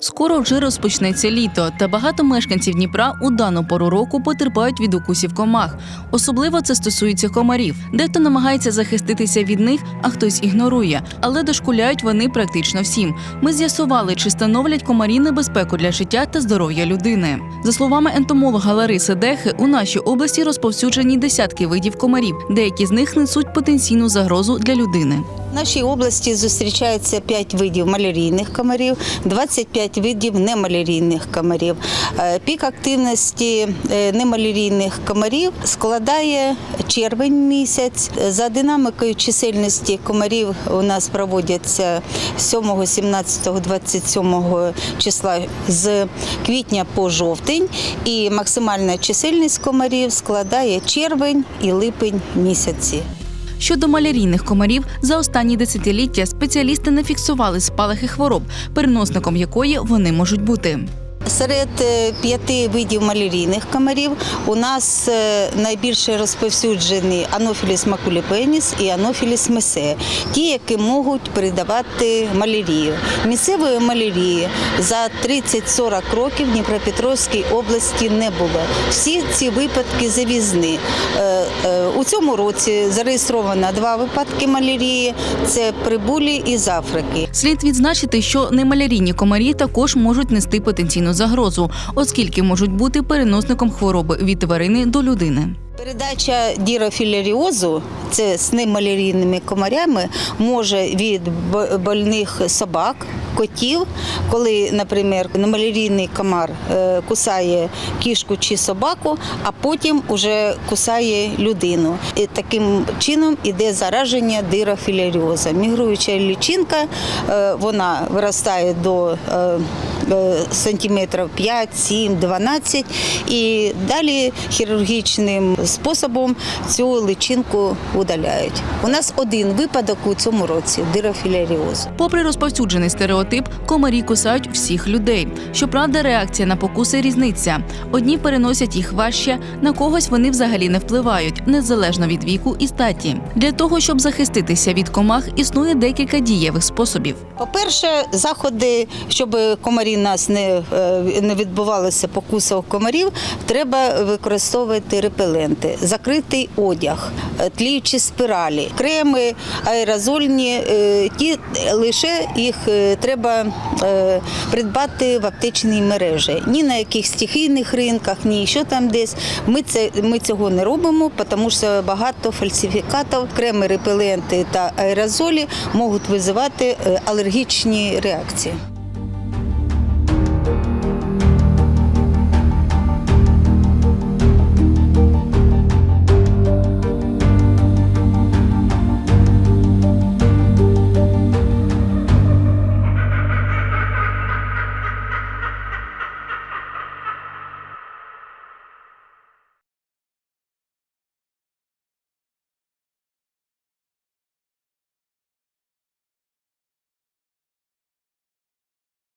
Скоро вже розпочнеться літо, та багато мешканців Дніпра у дану пору року потерпають від укусів комах. Особливо це стосується комарів. Дехто намагається захиститися від них, а хтось ігнорує. Але дошкуляють вони практично всім. Ми з'ясували, чи становлять комарі небезпеку для життя та здоров'я людини. За словами ентомолога Лариси Дехи, у нашій області розповсюджені десятки видів комарів. Деякі з них несуть потенційну загрозу для людини. В нашій області зустрічається 5 видів малярійних комарів, 25 видів немалярійних комарів. Е, Пік активності е, немалярійних комарів складає червень місяць. За динамикою чисельності комарів у нас проводяться 7, 17, 27 числа з квітня по жовтень, і максимальна чисельність комарів складає червень і липень місяці. Щодо малярійних комарів, за останні десятиліття спеціалісти не фіксували спалахи хвороб, переносником якої вони можуть бути. Серед е, п'яти видів малярійних комарів у нас е, найбільше розповсюджені анофіліс макуліпеніс і анофіліс месе, ті, які можуть передавати малярію. Місцевої малярії за 30-40 років в Дніпропетровській області не було. Всі ці випадки завізні. Е, У цьому році зареєстровано два випадки малярії. Це прибулі із Африки. Слід відзначити, що немалярійні комарі також можуть нести потенційну загрозу, оскільки можуть бути переносником хвороби від тварини до людини. Передача дірофіляріозу, це з немалярійними комарями, може від больних собак, котів, коли, наприклад, немалярійний комар е, кусає кішку чи собаку, а потім уже кусає людину. І таким чином іде зараження дирофіляріоза. Мігруюча лічинка, е, вона виростає до е, сантиметрів 5, 7, 12 і далі хірургічним способом цю личинку удаляють. У нас один випадок у цьому році дирофіляріозу. Попри розповсюджений стереотип, комарі кусають всіх людей. Щоправда, реакція на покуси різниця. Одні переносять їх важче, на когось вони взагалі не впливають, незалежно від віку і статі. Для того, щоб захиститися від комах, існує декілька дієвих способів. По-перше, заходи, щоб комарі нас не, е, не відбувалося покусів комарів, треба використовувати репеленти, закритий одяг, е, тліючі спіралі, креми, аерозольні. е, Ті лише їх треба придбати в аптечній мережі. Ні на яких стихійних ринках, ні що там десь. Ми це ми цього не робимо, тому що багато фальсифікатів, креми, репеленти та аерозолі можуть визивати алергічні реакції.